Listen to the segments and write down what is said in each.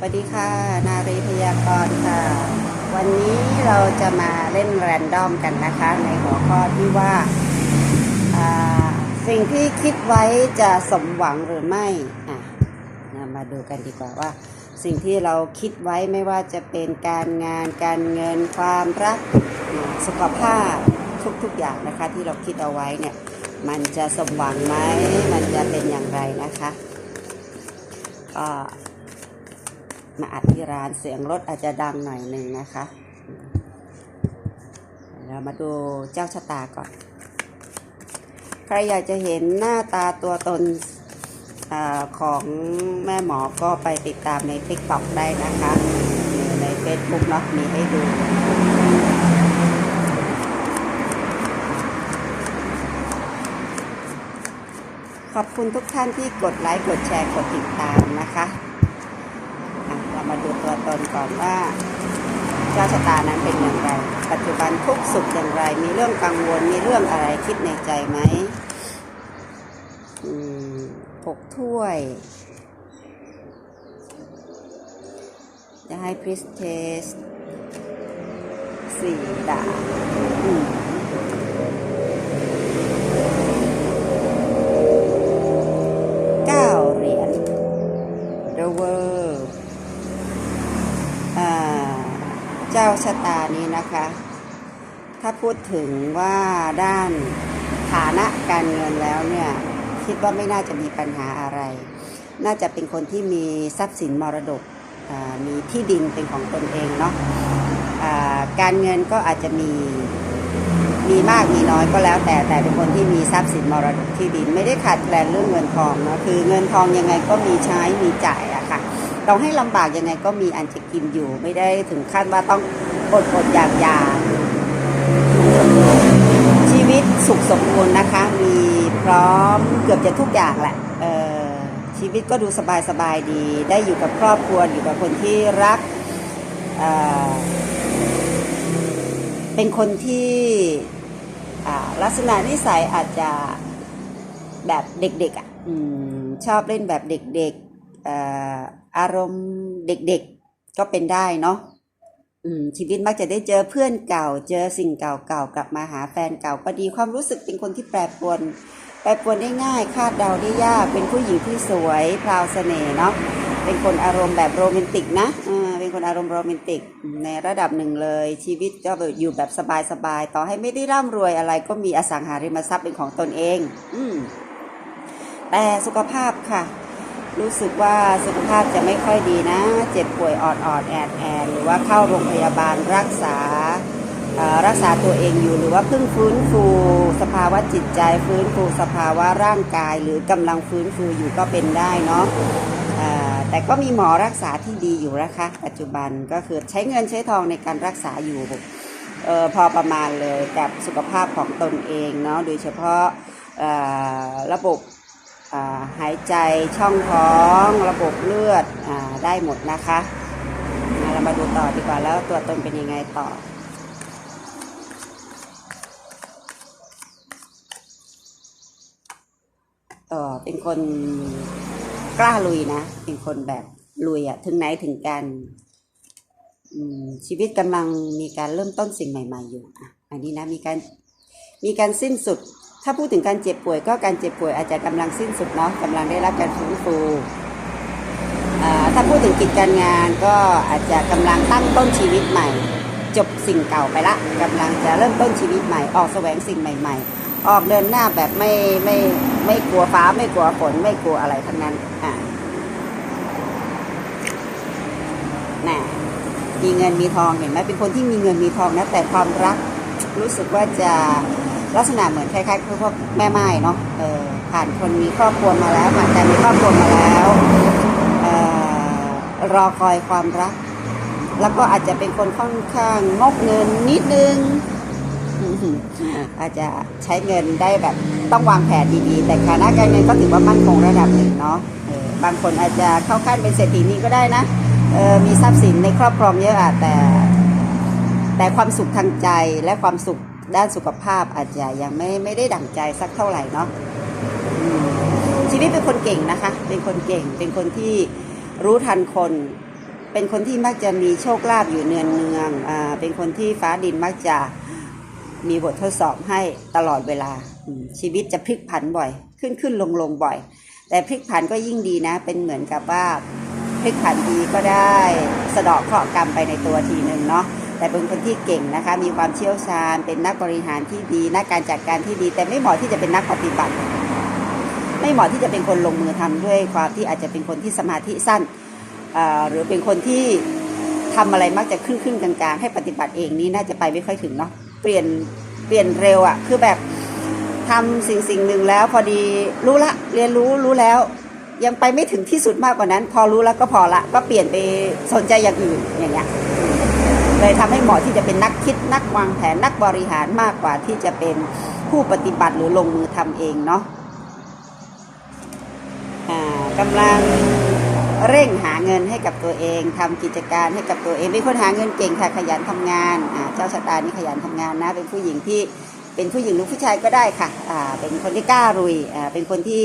สวัสดีค่ะ นารีพยากรค่ะ วันนี้เราจะมาเล่นแรนดอมกันนะคะ ในหัวข้อที่ว่า สิ่งที่คิดไว้จะสมหวังหรือไม่อะมาดูกันดีกว่าว่า สิ่งที่เราคิดไว้ไม่ว่าจะเป็นการงานการเงินความรักสุขภาพทุกๆอย่างนะคะ ที่เราคิดเอาไว้เนี่ย มันจะสมหวังไหมมันจะเป็นอย่างไรนะคะก็ มาอัดที่ร้านเสียงรถอาจจะดังหน่อยหนึ่งนะคะ เรามาดูเจ้าชะตาก่อน ใครอยากจะเห็นหน้าตาตัวตนอของแม่หมอก็ไปติดตามใน t ิ k t o k ได้นะคะใน Facebook เนาะมีให้ดูขอบคุณทุกท่านที่กดไลค์ กดแชร์ กดติดตามนะคะ มาดูตัวตนก่อนว่าเจ้าชะตานั้นเป็นอย่างไร ปัจจุบันทุกข์สุขอย่างไร มีเรื่องกังวล มีเรื่องอะไรคิดในใจไหมอืมหกถ้วย จะให้พริสเทสสี่ดาบ ชะตานี้นะคะ ถ้าพูดถึงว่าด้านฐานะการเงินแล้วเนี่ย คิดว่าไม่น่าจะมีปัญหาอะไร น่าจะเป็นคนที่มีทรัพย์สินมรดกมีที่ดินเป็นของตนเองเนาะการเงินก็อาจจะมีมีมากมีน้อยก็แล้วแต่แต่เป็นคนที่มีทรัพย์สินมรดกที่ดิน ไม่ได้ขาดแคลนเรื่องเงินทองเนาะคือเงินทองยังไงก็มีใช้มีจ่ายอะ ค่ะต้องให้ลำบากยังไงก็มีอันจะกินอยู่ ไม่ได้ถึงขั้นว่าต้องอดอดอยากอยากชีวิตสุขสมบูรณ์นะคะ มีพร้อมเกือบจะทุกอย่างแหละเออชีวิตก็ดูสบายสบายๆดี ได้อยู่กับครอบครัวอยู่กับคนที่รักเเป็นคนที่ลักษณะนิสัยอาจจะแบบเด็กๆอะอมชอบเล่นแบบเด็กๆเอารมณ์เด็กๆก็เป็นได้เนาะอืมชีวิตมักจะได้เจอเพื่อนเก่า เจอสิ่งเก่าๆกลับมาหาแฟนเก่าก็ดีความรู้สึกเป็นคนที่แปรปรวน แปรปรวนได้ง่าย คาดเดาได้ยาก เป็นผู้หญิงที่สวยพราวเสน่ห์เนาะเป็นคนอารมณ์แบบโรแมนติกนะเออเป็นคนอารมณ์โรแมนติกในระดับหนึ่งเลย ชีวิตก็อยู่แบบสบายๆต่อให้ไม่ได้ร่ำรวยอะไร ก็มีอสังหาริมทรัพย์เป็นของตนเอง อืมแต่สุขภาพค่ะ รู้สึกว่าสุขภาพจะไม่ค่อยดีนะ เจ็บป่วยออดออดแอดแอดหรือว่าเข้าโรงพยาบาลรักษารักษาตัวเองอยู่หรือว่าเพิ่งฟื้นฟูสภาวะจิตใจฟื้นฟูสภาวะร่างกาย หรือกำลังฟื้นฟูอยู่ก็เป็นได้เนาะแต่ก็มีหมอรักษาที่ดีอยู่นะคะ ปัจจุบันก็คือใช้เงินใช้ทองในการรักษาอยู่ออพอประมาณเลยกับสุขภาพของตนเองเนาะโดยเฉพาะระบบ หายใจช่องท้องระบบเลือดอได้หมดนะคะอ่าเรามาดูต่อดีกว่าแล้วตัวตนเป็นยังไงต่อเออเป็นคนกล้าลุยนะ เป็นคนแบบลุยอะถึงไหนถึงกันชีวิตกำลังมีการเริ่มต้นสิ่งใหม่ ๆ อยู่อันนี้นะมีการมีการสิ้นสุด ถ้าพูดถึงการเจ็บป่วยก็การเจ็บป่วยอาจจะกำลังสิ้นสุดเนาะกำลังได้รับการฟื้นฟูถ้าพูดถึงกิจการงานก็อาจจะกำลังตั้งต้นชีวิตใหม่ จบสิ่งเก่าไปละกำลังจะเริ่มต้นชีวิตใหม่ ออกแสวงสิ่งใหม่ ๆ ออกเดินหน้าแบบไม่ไม่ไม่กลัวฟ้าไม่กลัวฝนไม่กลัวอะไรทั้งนั้นอ่าน่ะมีเงินมีทองเห็นไหมเป็นคนที่มีเงินมีทองนะแต่ความรักรู้สึกว่าจะ ลักษณะเหมือนคล้ายๆพวกแม่ไม้เนาะเออผ่านคนมีครอบครัวมาแล้วผ่านการมีครอบครัวมาแล้วเออรอคอยความรัก แล้วก็อาจจะเป็นคนค่อนข้างงกเงินนิดนึงอาจจะใช้เงินได้แบบต้องวางแผนดีๆ แต่ฐานะการเงินก็ถือว่ามั่นคงระดับหนึ่งเนาะบางคนอาจจะเข้าขั้นเป็นเศรษฐีนีก็ได้นะมีทรัพย์สินในครอบครองเยอะอะแต่ แต่ความสุขทางใจและความสุข ด้านสุขภาพอาจจะยังไม่ไม่ได้ดั่งใจสักเท่าไหร่เนาะชีวิตเป็นคนเก่งนะคะ เป็นคนเก่ง เป็นคนที่รู้ทันคน เป็นคนที่มักจะมีโชคลาภอยู่เนืองเนืองอ่าเป็นคนที่ฟ้าดินมักจะมีบททดสอบให้ตลอดเวลา ชีวิตจะพลิกผันบ่อย ขึ้นขึ้นลงลงบ่อย แต่พลิกผันก็ยิ่งดีนะ เป็นเหมือนกับว่าพลิกผันดีก็ได้ สะเดาะเคราะห์กรรมไปในตัวทีหนึ่งเนาะ แต่เป็นคนที่เก่งนะคะ มีความเชี่ยวชาญ เป็นนักบริหารที่ดีนักการจัดการที่ดี แต่ไม่เหมาะที่จะเป็นนักปฏิบัติ ไม่เหมาะที่จะเป็นคนลงมือทำด้วยความที่อาจจะเป็นคนที่สมาธิสั้นหรือเป็นคนที่ทำอะไรมักจะครึ่งครึ่งกลางๆ ให้ปฏิบัติเองนี่น่าจะไปไม่ค่อยถึงเนาะเปลี่ยนเปลี่ยนเร็วอะ่ะคือแบบทำสิ่งสิ่งหนึ่งแล้วพอดีรู้ละเรียนรู้รู้แล้ว ยังไปไม่ถึงที่สุดมากกว่านั้น พอรู้แล้วก็พอละก็เปลี่ยนไปสนใจอย่างอื่นอย่างเงี้ย เลยทำให้เหมาะที่จะเป็นนักคิดนักวางแผนนักบริหารมากกว่าที่จะเป็นผู้ปฏิบัติหรือลงมือทำเองเนาะอ่ากำลังเร่งหาเงินให้กับตัวเองทำกิจการให้กับตัวเองเป็นคนหาเงินเก่งค่ะขยันทำงานอ่าเจ้าชะตานี่ขยันทำงานนะ เป็นผู้หญิงที่เป็นผู้หญิงหรือผู้ชายก็ได้ค่ะอ่าเป็นคนที่กล้าลุยอ่าเป็นคนที่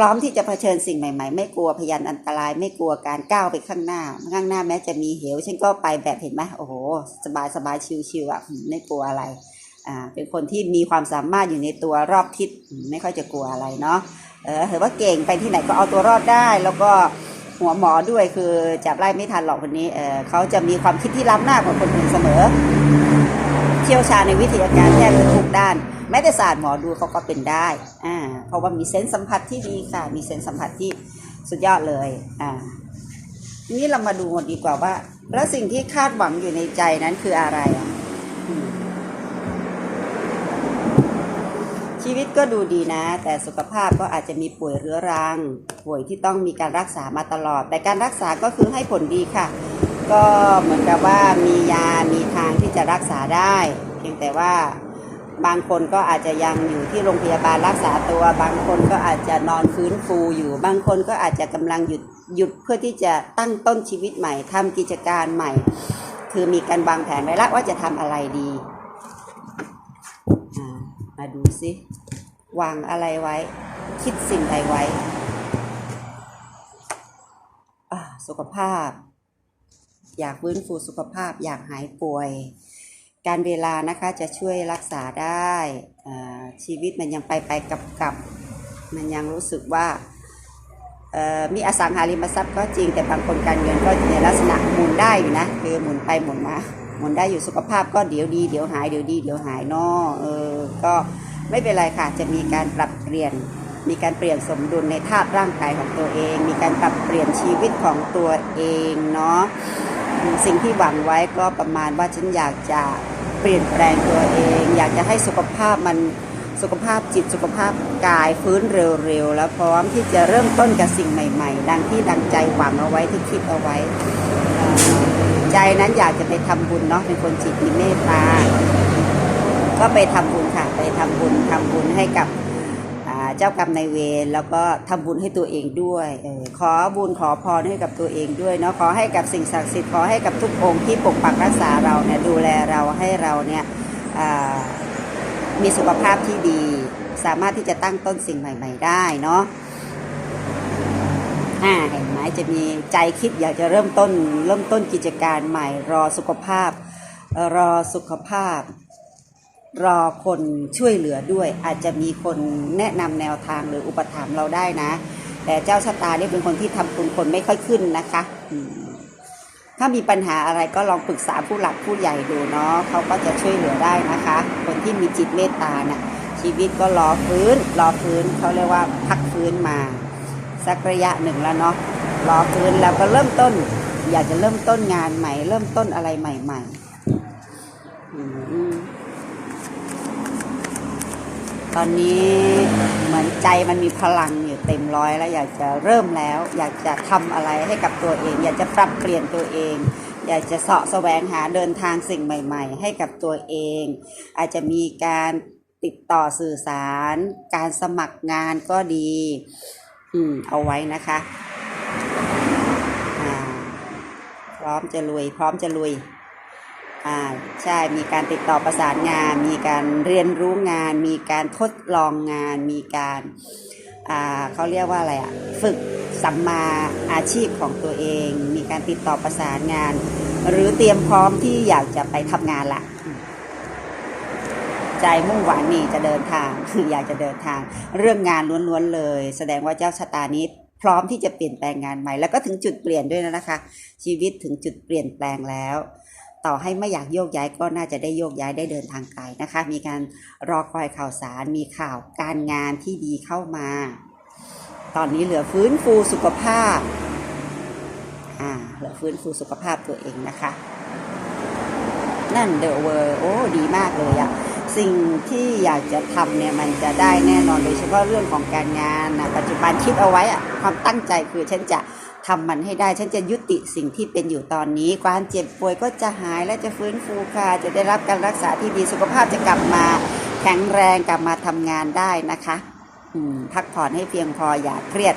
ร้อมที่จะเผชิญสิ่งใหม่ ๆ ไม่กลัวพยันอันตราย ไม่กลัวการก้าวไปข้างหน้า ข้างหน้าแม้จะมีเหวฉันก็ไปแบบเห็นไหมโอ้โห สบายสบายชิวๆอะไม่กลัวอะไรอ่าเป็นคนที่มีความสามารถอยู่ในตัวรอบทิศไม่ค่อยจะกลัวอะไรเนาะเออถือว่าเก่งไปที่ไหนก็เอาตัวรอดได้ แล้วก็หัวหมอด้วยคือจับไล่ไม่ทันหรอกคนนี้เออเขาจะมีความคิดที่ล้ำหน้ากว่าคนอื่นเสมอ ชี่ยวชาญในวิทยาการแพทย์ทุกด้าน แม้แต่ศาสตร์หมอดูเขาก็เป็นได้อ่าเพราะว่ามีเซนส์สัมผัสที่ดีค่ะ มีเซนส์สัมผัสที่สุดยอดเลยอ่าทีนี้เรามาดูกันดีกว่าว่า แล้วสิ่งที่คาดหวังอยู่ในใจนั้นคืออะไรอะชีวิตก็ดูดีนะ แต่สุขภาพก็อาจจะมีป่วยเรื้อรัง ป่วยที่ต้องมีการรักษามาตลอด แต่การรักษาก็คือให้ผลดีค่ะ ก็เหมือนกับว่ามียา มีทางที่จะรักษาได้ เพียงแต่ว่าบางคนก็อาจจะยังอยู่ที่โรงพยาบาลรักษาตัว บางคนก็อาจจะนอนฟื้นฟูอยู่ บางคนก็อาจจะกำลังหยุดหยุดเพื่อที่จะตั้งต้นชีวิตใหม่ทำกิจการใหม่ คือมีการวางแผนไว้แล้วว่าจะทำอะไรดี มาดูซิวางอะไรไว้ คิดสิ่งใดไว้ สุขภาพ อยากฟื้นฟูสุขภาพ อยากหายป่วย การเวลานะคะจะช่วยรักษาได้ชีวิตมันยังไปไปกับกับมันยังรู้สึกว่ามีอสังหาริมทรัพย์ก็จริงแต่บางคนการเงินก็ในลักษณะหมุนได้อยู่นะคือหมุนไปหมุนมาหมุนได้อยู่สุขภาพก็เดี๋ยวดีเดี๋ยวหายเดี๋ยวดีเดี๋ยวหายเนอะเออก็ไม่เป็นไรค่ะจะมีการปรับเปลี่ยน มีการเปลี่ยนสมดุลในธาตุร่างกายของตัวเอง มีการปรับเปลี่ยนชีวิตของตัวเองเนาะ สิ่งที่หวังไว้ก็ประมาณว่าฉันอยากจะเปลี่ยนแปลงตัวเอง อยากจะให้สุขภาพมันสุขภาพจิตสุขภาพกายฟื้นเร็วๆ แล้วพร้อมที่จะเริ่มต้นกับสิ่งใหม่ๆ ดังที่ดังใจหวังเอาไว้ที่คิดเอาไว้ ใจนั้นอยากจะไปทำบุญเนาะเป็นคนจิตมีเมตตาก็ไปทำบุญค่ะ ไปทำบุญทำบุญให้กับ เจ้ากรรมนายเวรแล้วก็ทำบุญให้ตัวเองด้วยออขอบุญขอพรให้กับตัวเองด้วยเนาะขอให้กับสิ่งศักดิ์สิทธิ์ขอให้กับทุกองค์ที่ปกปักรักษาเราเนี่ยดูแลเราให้เราเนี่ยมีสุขภาพที่ดี สามารถที่จะตั้งต้นสิ่งใหม่ ๆ ได้เนาะอ่าเห็นไหมจะมีใจคิดอยากจะเริ่มต้น เริ่มต้นกิจการใหม่รอสุขภาพรอสุขภาพ รอคนช่วยเหลือด้วย อาจจะมีคนแนะนำแนวทางหรืออุปถัมภ์เราได้นะ แต่เจ้าชะตาเนี่ยเป็นคนที่ทำคุณคนไม่ค่อยขึ้นนะคะถ้ามีปัญหาอะไรก็ลองปรึกษาผู้หลักผู้ใหญ่ดูเนาะเขาก็จะช่วยเหลือได้นะคะ คนที่มีจิตเมตตาน่ะชีวิตก็รอฟื้น รอฟื้นเขาเรียกว่าพักฟื้นมา สักระยะหนึ่งแล้วเนาะรอฟื้นแล้วก็เริ่มต้น อยากจะเริ่มต้นงานใหม่ เริ่มต้นอะไรใหม่ ๆ ตอนนี้เหมือนใจมันมีพลังอยู่เต็มร้อยแล้วอยากจะเริ่มแล้ว อยากจะทำอะไรให้กับตัวเอง อยากจะปรับเปลี่ยนตัวเอง อยากจะเสาะแสวงหาเดินทางสิ่งใหม่ ๆ ให้กับตัวเอง อาจจะมีการติดต่อสื่อสาร การสมัครงานก็ดี อืมเอาไว้นะคะพร้อมจะลุยพร้อมจะลุย อ่าใช่มีการติดต่อประสานงาน มีการเรียนรู้งาน มีการทดลองงาน มีการอ่าเขาเรียกว่าอะไรอะฝึกสัมมาอาชีพของตัวเอง มีการติดต่อประสานงาน หรือเตรียมพร้อมที่อยากจะไปทำงานละใจมุ่งหวังนี่จะเดินทางคือยากจะเดินทาง เรื่องงานล้วนๆเลย แสดงว่าเจ้าชะตานี้พร้อมที่จะเปลี่ยนแปลงงานใหม่ แล้วก็ถึงจุดเปลี่ยนด้วยนะคะ ชีวิตถึงจุดเปลี่ยนแปลงแล้ว ต่อให้ไม่อยากโยกย้ายก็น่าจะได้โยกย้ายได้เดินทางไกลนะคะ มีการรอคอยข่าวสาร มีข่าวการงานที่ดีเข้ามา ตอนนี้เหลือฟื้นฟูสุขภาพ อ่า เหลือฟื้นฟูสุขภาพตัวเองนะคะ นั่นเดอะเวอร์โอ้ดีมากเลยอะสิ่งที่อยากจะทำเนี่ยมันจะได้แน่นอนโดยเฉพาะเรื่องของการงานนะปัจจุบันคิดเอาไว้อะความตั้งใจคือฉันจะ ทำมันให้ได้ ฉันจะยุติสิ่งที่เป็นอยู่ตอนนี้ ความเจ็บป่วยก็จะหายและจะฟื้นฟูค่ะ จะได้รับการรักษาที่ดีสุขภาพจะกลับมา แข็งแรงกลับมาทำงานได้นะคะอืพักผ่อนให้เพียงพออย่าเครียด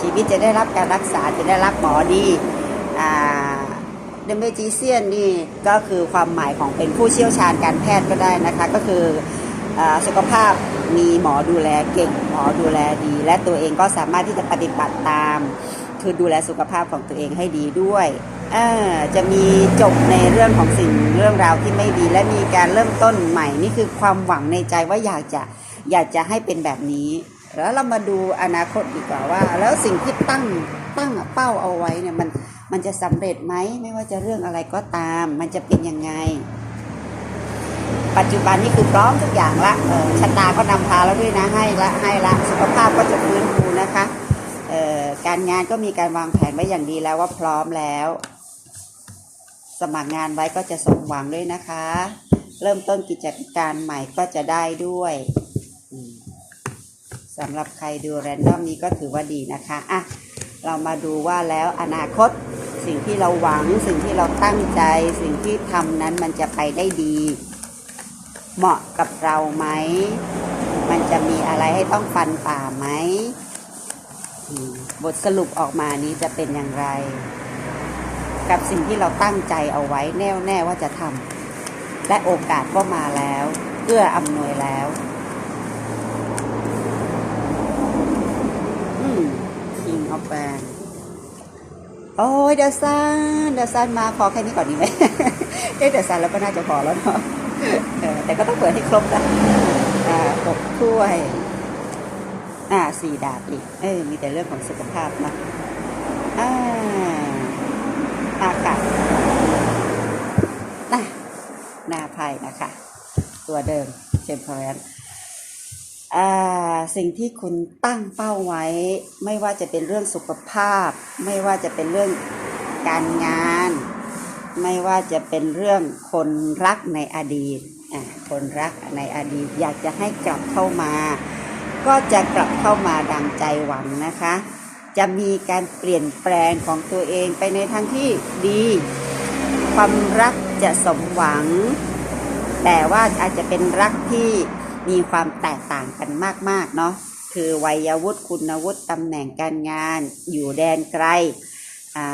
ชีวิตจะได้รับการรักษาจะได้รับหมอดีอ่าเดมเบจิเซียนนี่ก็คือความหมายของเป็นผู้เชี่ยวชาญการแพทย์ก็ได้นะคะ ก็คืออสุขภาพมีหมอดูแลเก่ง หมอดูแลดี และตัวเองก็สามารถที่จะปฏิบัติตาม คือดูแลสุขภาพของตัวเองให้ดีด้วยจะมีจบในเรื่องของสิ่งเรื่องราวที่ไม่ดี และมีการเริ่มต้นใหม่นี่คือความหวังในใจว่าอยากจะอยากจะให้เป็นแบบนี้ แล้วเรามาดูอนาคตดีกว่าว่า แล้วสิ่งที่ตั้งตั้งเป้าเอาไว้เนี่ยมันมันจะสำเร็จไหมไม่ว่าจะเรื่องอะไรก็ตาม มันจะเป็นยังไง ปัจจุบันนี่คือพร้อมทุกอย่างละชะตาก็นำพาแล้วด้วยนะให้ละให้ละสุขภาพก็จะฟื้นฟูนะคะ การงานก็มีการวางแผนไว้อย่างดีแล้วว่าพร้อมแล้ว สมัครงานไว้ก็จะสมหวังด้วยนะคะ เริ่มต้นกิจการใหม่ก็จะได้ด้วยสำหรับใครดูแรนดอมนี้ก็ถือว่าดีนะคะอะเรามาดูว่าแล้วอนาคตสิ่งที่เราหวัง สิ่งที่เราตั้งใจ สิ่งที่ทำนั้นมันจะไปได้ดี เหมาะกับเราไหม มันจะมีอะไรให้ต้องฟันป่าไหม บทสรุปออกมานี้จะเป็นอย่างไร กับสิ่งที่เราตั้งใจเอาไว้แน่วแน่ว่าจะทำและโอกาสก็มาแล้วเอื้ออำนวยแล้วอืม King of b a n โอ้ยเดอะซันเดอะซันมาพอแค่นี้ก่อนดีไหมเอ้เดอะซันแล้วก็น่าจะพอแล้วเนาะแต่ก็ต้องเปิดให้ครบนะอ่าหกถ้วย อ่าสี่ดาบอีกเออ มีแต่เรื่องของสุขภาพนะอ่าอากาศน่ะหน้าไพ่นะคะ ตัวเดิมเชมเพลนอ่าสิ่งที่คุณตั้งเป้าไว้ ไม่ว่าจะเป็นเรื่องสุขภาพ ไม่ว่าจะเป็นเรื่องการงาน ไม่ว่าจะเป็นเรื่องคนรักในอดีตอ่าคนรักในอดีต อยากจะให้กลับเข้ามา ก็จะกลับเข้ามาดังใจหวังนะคะ จะมีการเปลี่ยนแปลงของตัวเองไปในทางที่ดี ความรักจะสมหวัง แต่ว่าอาจจะเป็นรักที่มีความแตกต่างกันมากๆเนาะคือวัยวุฒิคุณวุฒิตำแหน่งการงาน อยู่แดนไกลอ่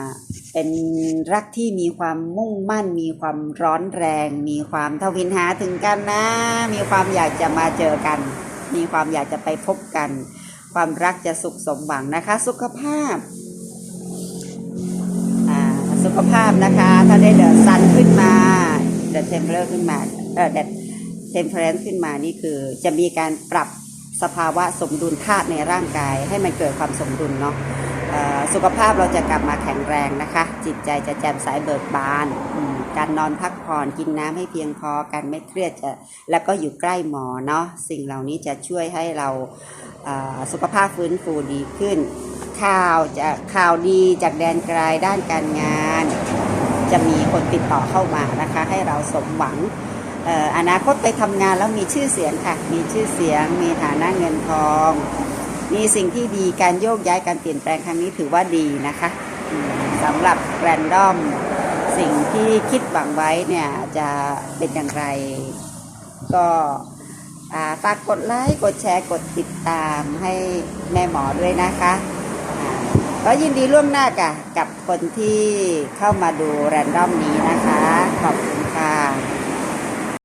าเป็นรักที่มีความมุ่งมั่น มีความร้อนแรง มีความทวินหาถึงกันนะ มีความอยากจะมาเจอกัน มีความอยากจะไปพบกัน ความรักจะสุขสมหวังนะคะ สุขภาพอ่าสุขภาพนะคะ ถ้าได้เดอะซันขึ้นมาเดอะเทมเพลขึ้นมาเออเดอะเทมเพลขึ้นมานี่คือจะมีการปรับสภาวะสมดุลธาตุในร่างกาย ให้มันเกิดความสมดุลเนาะอ่อสุขภาพเราจะกลับมาแข็งแรงนะคะ จิตใจจะแจ่มใสเบิกบานอื การนอนพักผ่อนกินน้ำให้เพียงพอการไม่เครียดจะแล้วก็อยู่ใกล้หมอเนาะสิ่งเหล่านี้จะช่วยให้เราสุขภาพฟื้นฟูดีขึ้น ข่าวจะข่าวดีจากแดนไกลด้านการงาน จะมีคนติดต่อเข้ามานะคะ ให้เราสมหวังออนาคตไปทำงานแล้วมีชื่อเสียงค่ะ มีชื่อเสียง มีฐานะเงินทอง มีสิ่งที่ดีการโยกย้ายการเปลี่ยนแปลงครั้งนี้ถือว่าดีนะคะสำหรับแรนดอม สิ่งที่คิดหวังไว้เนี่ยจะเป็นอย่างไร ก็ฝากกดไลค์กดแชร์กดติดตามให้แม่หมอด้วยนะคะก็ยินดีร่วมหน้ากับกับคนที่เข้ามาดูแรนดอมนี้นะคะ ขอบคุณค่ะ